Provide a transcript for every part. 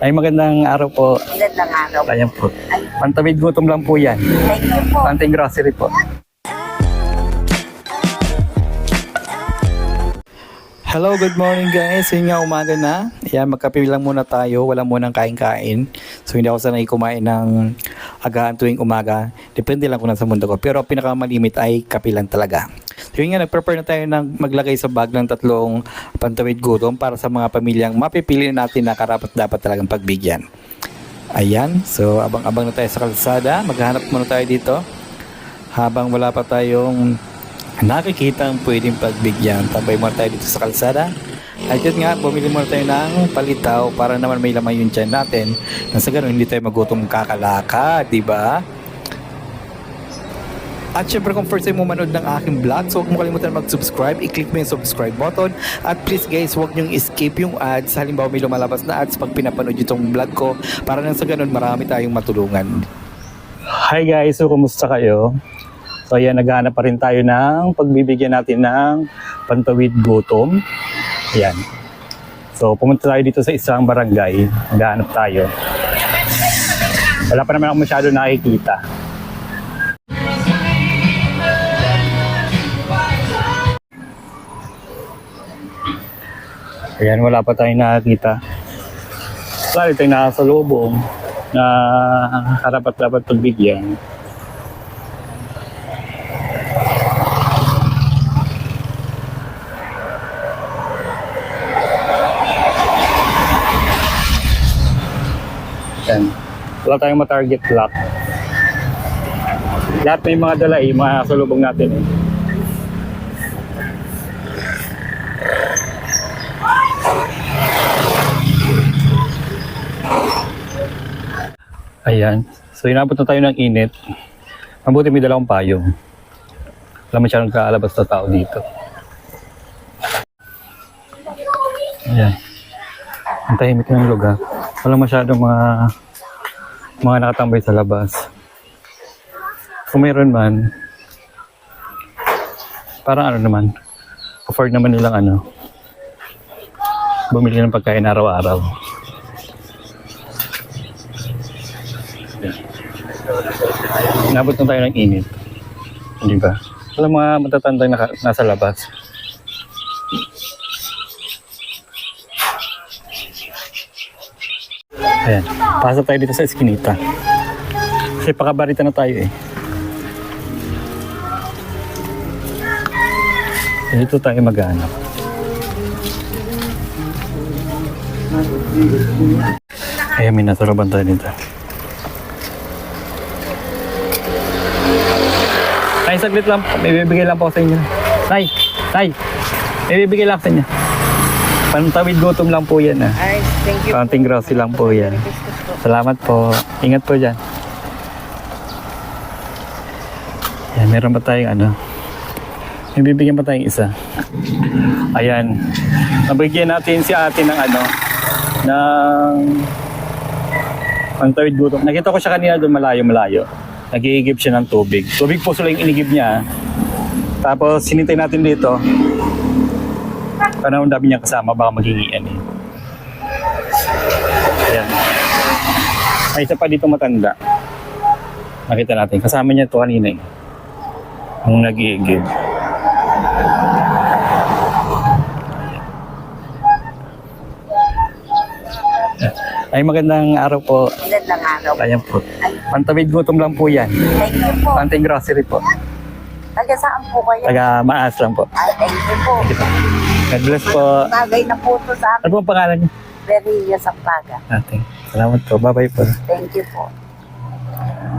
Ay magandang araw po. Magandang araw. Ayan po. Pantawid gutom lang po yan. Thank you po. Panting grocery po. Hello, good morning guys. Yun nga, umaga na. Ayan, magkape lang muna tayo. Wala munang kain-kain. So, hindi ako sanay kumain ng agahan tuwing umaga. Depende lang kung nasa mundo ko. Pero pinakamalimit ay kape lang talaga. Yun nga, nag-prepare na tayo ng maglagay sa bag ng tatlong pantawid gutom para sa mga pamilyang mapipili natin na karapat dapat talagang pagbigyan. Ayan, so abang-abang na tayo sa kalsada. Maghanap muna tayo dito. Habang wala pa tayong nakikita ang pwedeng pagbigyan. Tambay muna tayo dito sa kalsada. At yun nga, bumili muna tayo ng palitaw para naman may laman yung tiyan natin. Nang sa ganun, hindi tayo magutom kakalaka, di ba? At syempre kung first time mo manood ng aking vlog, so huwag mo kalimutan mag-subscribe, i-click mo yung subscribe button. At please guys, huwag niyong escape yung ads. Halimbawa may lumalabas na ads pag pinapanood yung vlog ko para nang sa ganun marami tayong matulungan. Hi guys, so kumusta kayo? So ayan, naghahanap pa rin tayo ng pagbibigyan natin ng pantawid gutom. Ayan. So pumunta tayo dito sa isang barangay, naghahanap tayo. Wala pa naman ako masyado nakikita. Ayan, wala pa tayong nakakita. Wala rin tayong nakasalubong na karapat-dapat pagbigyan. Ayan. Wala tayong ma-target lock. Lahat may mga dala eh, mga salubong natin eh. Ayan. So, inabot na tayo ng init. Mabuti may dalawang payong. Wala masyadong kaalabas na tao dito. Ayan. Ang tahimik ng lugar. Wala masyadong mga mga nakatambay sa labas. Kung mayroon man, parang ano naman, afford naman nilang ano, bumili ng pagkain araw-araw. Nabot na tayo ng init. Di ba? Wala mga matatanda na nasa labas. Ayan. Pasok tayo dito sa eskinita. Kasi pakabarita na tayo eh. Dito tayo maghanap. Ayan, may natulaban tayo dito. Nay, saglit lang. May bibigay lang po sa inyo. Nay, Nay, may bibigay lang sa inyo. Pantawid gutom lang po yan ah. Ay, thank you. Counting grocery lang po yan. Salamat po. Ingat po dyan. Yan, meron pa tayong ano. May bibigyan pa tayong isa. Ayan. Nabigyan natin si ate ng ano, ng pantawid gutom. Nakita ko siya kanina doon malayo-malayo. Nag-iigib siya ng tubig. Tubig po sila yung inigib niya. Tapos sinintay natin dito. Parang ang dami niya kasama, baka maghingian eh. Ayan. May isa pa dito matanda. Nakita natin. Kasama niya to kanina eh. Ang nag-iigib. Ay magandang araw po. Magandang araw. Ayan po. Pantawid gutom lang po yan. Thank you po. Panting grocery po. Taga saan po kayo? Taga Maas lang po. Ay, thank you po. God bless po. Bagay na po ito sa Ano po ang pangalan niyo? Beria Sampaga. Ate. Salamat po. Bye-bye po. Thank you po.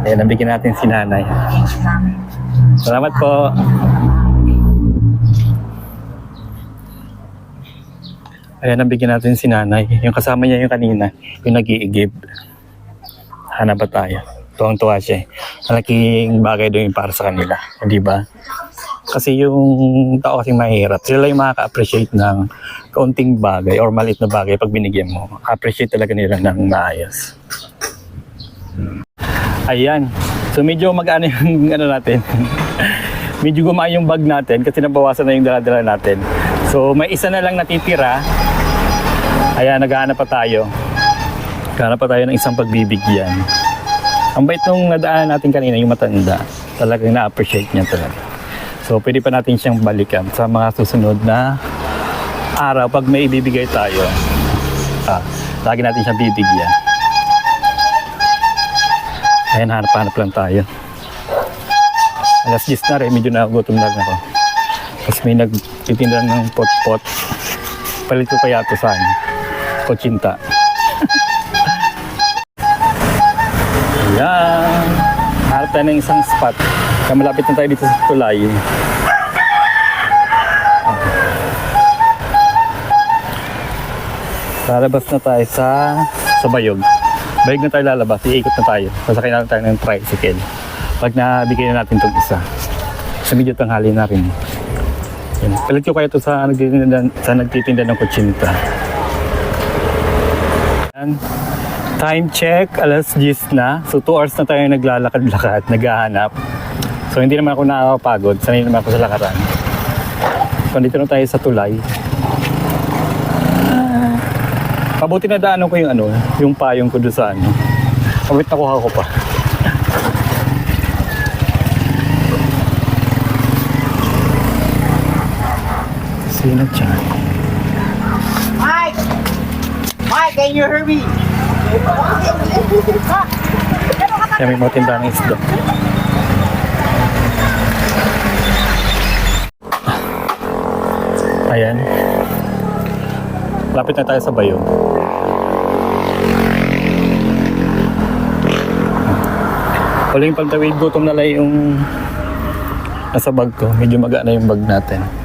Ayan, nabigyan natin si nanay. Salamat po. Ayan, nabigyan natin si nanay. Yung kasama niya yung kanina, yung nag-iigib. Hanap ba tayo? Tuwang-tuwa siya. eh. Malaking bagay doon yung para sa kanila. Hindi ba? Kasi yung tao kasing mahirap, sila yung makaka-appreciate ng kaunting bagay or maliit na bagay pag binigyan mo. Appreciate talaga nila ng maayos. Ayan. So medyo mag-ano yung ano natin. medyo gumaan yung bag natin kasi nabawasan na yung dala-dala natin. So may isa na lang natitira. Ayan, naghahanap pa tayo. Hanap pa tayo ng isang pagbibigyan. Ang bait nung nadaan natin kanina, yung matanda, talagang na-appreciate niya talaga. So, pwede pa natin siyang balikan sa mga susunod na araw pag may ibibigay tayo. Ah, lagi natin siyang bibigyan. Ayan, hanap-hanap lang tayo. Alas 10 na rin, medyo nagutom na ako. Tapos may nagtitinda ng pot-pot. Palit ko kaya ito sa ano, kotsinta. Ayan. Hanap tayo ng isang spot. Kaya malapit na tayo dito sa tulay. Lalabas na tayo sa sa Bayog. Bayog na tayo lalabas, iikot na tayo. Sasakay na tayo ng tricycle. Pag nabigay na natin itong isa. Sa medyo tanghali na rin. Yan. Palit ko kayo ito sa sa nagtitinda ng kutsinta. Yan. Time check, alas 10 na. So 2 hours na tayo naglalakad-lakad, naghahanap. So hindi naman ako nakakapagod, sanay naman ako sa lakaran. So dito na tayo sa tulay. Mabuti na daanan ko yung ano, yung payong ko doon sa ano. Kamit nakuha ko pa. Sino dyan? Mike, can you hear me? Kaya may mga tindahan ng isda. Ayan. Lapit na tayo sa bayo. Huling pagtawid, gutom na lang yung nasa bag ko. Medyo maga na yung bag natin.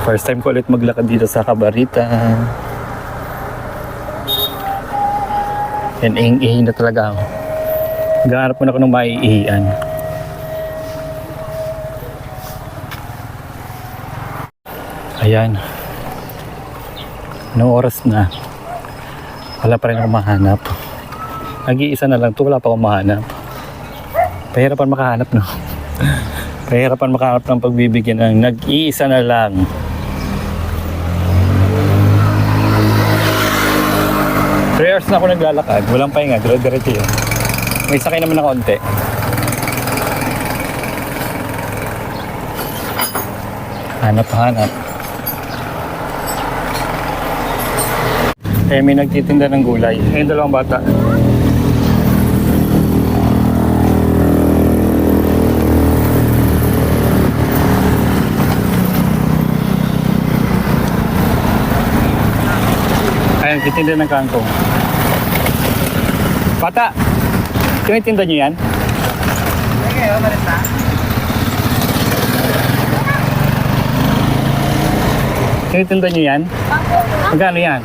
First time ko ulit maglakad dito sa Cabarita. Yan, ihing-ihi na talaga ako. Gahanap muna ako ng maiihian. Ayan. Anong oras na? Wala pa rin ako mahanap. Nag-iisa na lang to, wala pa akong mahanap. Pahirapan makahanap, no? Pahirapan makahanap ng pagbibigyan ng nag-iisa na lang. Three hours na ako naglalakad. Walang pahinga. Dire-diretso yun. May sakay naman na konti. Hanap, hanap. Eh, may nagtitinda ng gulay. Eh, dalawang bata. Ayun, titinda ng kangkong. Bata, tinitinda niyo yan? Sige, oh, malis na. Tinitinda niyo yan? Magkano yan?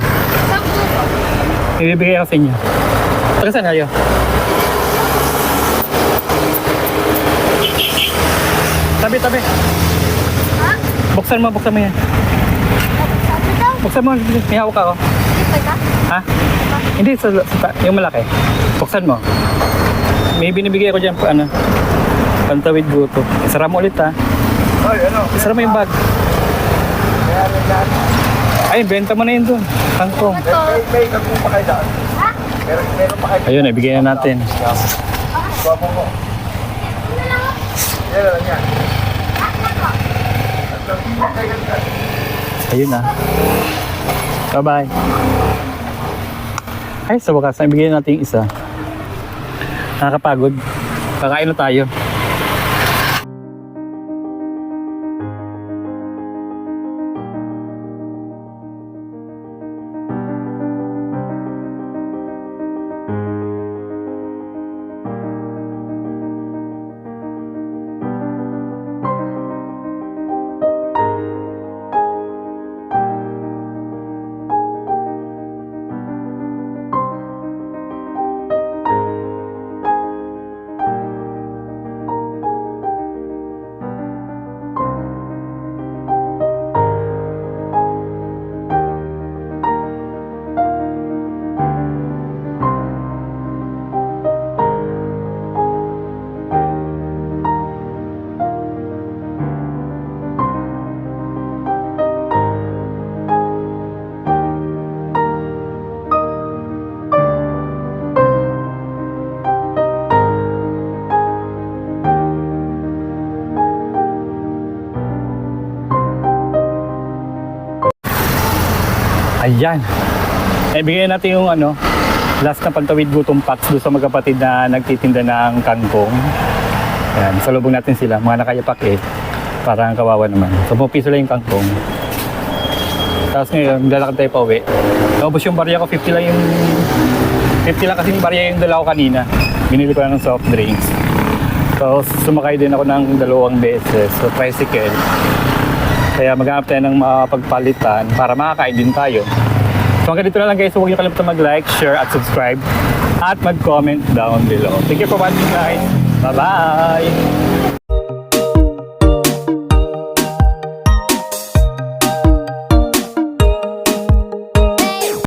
Ibibigay ako sa inyo. Taga saan kayo? Tabi, tabi. Buksan mo, buksan mo yan. Buksan mo, may hawak ako. Ha? Hindi, sa, sa yung malaki. Buksan mo. May binibigay ko dyan pa, ano, pantawid buto. Isara mo ulit ha. Hoy, ano? Isara mo yung bag. Ay, benta mo na yun dun. Kangkong. May, may kagong pa kayo dyan. Meron, meron pa kayo. Ayun, ibigay na natin. Guwapo mo. Yan lang yan. Ayun na. Bye-bye. Ay, sa wakas, nabigyan natin yung isa. Nakakapagod. Kakain na tayo. Ayan. Eh, bigyan natin yung ano, last na pantawid gutom packs doon sa magkapatid na nagtitinda ng kangkong. Ayan, salubong natin sila, mga nakayapak eh. Parang kawawa naman. So, piso lang yung kangkong. Tapos ngayon, lalakad tayo pa uwi. Tapos yung barya ko, 50 lang yung... 50 lang kasi yung barya yung dala ko kanina. Binili ko lang ng soft drinks. Tapos sumakay din ako ng dalawang beses sa tricycle. Kaya maghanap tayo ng mapagpalitan para makakain din tayo. So hanggang dito na lang guys. Huwag niyo kalimutan mag-like, share at subscribe. At mag-comment down below. Thank you for watching guys. Bye-bye!